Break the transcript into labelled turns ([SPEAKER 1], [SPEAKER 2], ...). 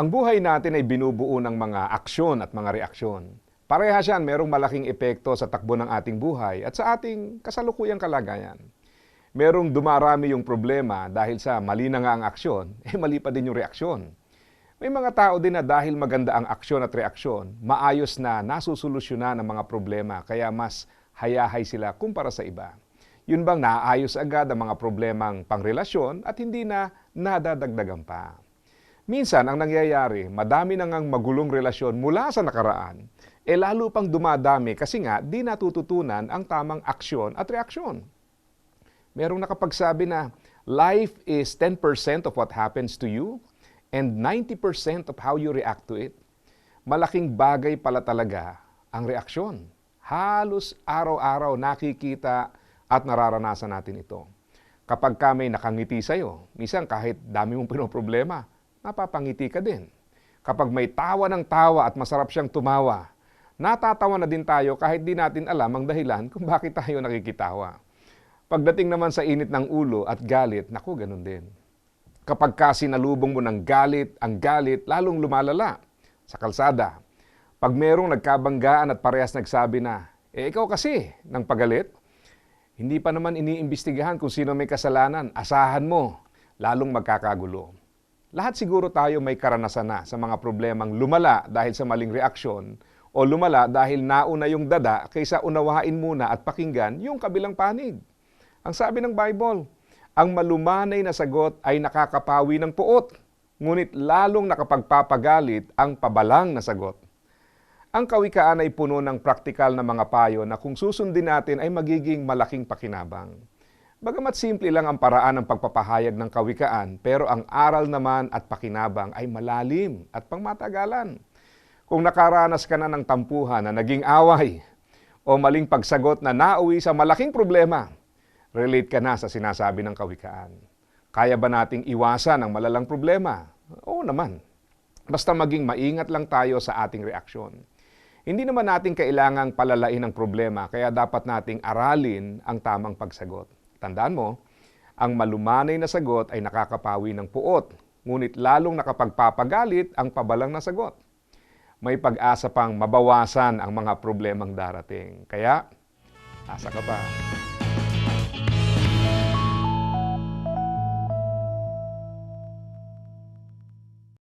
[SPEAKER 1] Ang buhay natin ay binubuo ng mga aksyon at mga reaksyon. Parehas yan, merong malaking epekto sa takbo ng ating buhay at sa ating kasalukuyang kalagayan. Merong dumarami yung problema dahil sa mali na nga ang aksyon, eh mali pa din yung reaksyon. May mga tao din na dahil maganda ang aksyon at reaksyon, maayos na nasusolusyonan ang mga problema kaya mas hayahay sila kumpara sa iba. Yun bang naayos agad ang mga problemang pangrelasyon at hindi na nadadagdagan pa. Minsan, ang nangyayari, madami na ngang magulong relasyon mula sa nakaraan, e lalo pang dumadami kasi nga di natututunan ang tamang aksyon at reaksyon. Merong nakapagsabi na, life is 10% of what happens to you and 90% of how you react to it. Malaking bagay pala talaga ang reaksyon. Halos araw-araw nakikita at nararanasan natin ito. Kapag ka may nakangiti sa'yo, minsan kahit dami mong pinoproblema, napapangiti ka din. Kapag may tawa ng tawa at masarap siyang tumawa, natatawa na din tayo kahit di natin alam ang dahilan kung bakit tayo nakikitawa. Pagdating naman sa init ng ulo at galit, naku, ganun din. Kapag kasi nalubong mo ng galit, ang galit lalong lumalala sa kalsada. Pag merong nagkabanggaan at parehas nagsabi na, eh ikaw kasi, ng pagalit, hindi pa naman iniimbestigahan kung sino may kasalanan, asahan mo, lalong magkakagulo. Lahat siguro tayo may karanasan na sa mga problemang lumala dahil sa maling reaksyon o lumala dahil nauna yung dada kaysa unawain muna at pakinggan yung kabilang panig. Ang sabi ng Bible, ang malumanay na sagot ay nakakapawi ng puot, ngunit lalong nakapagpapagalit ang pabalang na sagot. Ang kawikaan ay puno ng praktikal na mga payo na kung susundin natin ay magiging malaking pakinabang. Bagamat simple lang ang paraan ng pagpapahayag ng kawikaan, pero ang aral naman at pakinabang ay malalim at pangmatagalan. Kung nakaranas ka na ng tampuhan na naging away o maling pagsagot na nauwi sa malaking problema, relate ka na sa sinasabi ng kawikaan. Kaya ba nating iwasan ang malalang problema? Oo naman. Basta maging maingat lang tayo sa ating reaksyon. Hindi naman natin kailangang palalain ang problema, kaya dapat nating aralin ang tamang pagsagot. Tandaan mo, ang malumanay na sagot ay nakakapawi ng puot, ngunit lalong nakapagpapagalit ang pabalang na sagot. May pag-asa pang mabawasan ang mga problemang darating. Kaya, asa ka pa.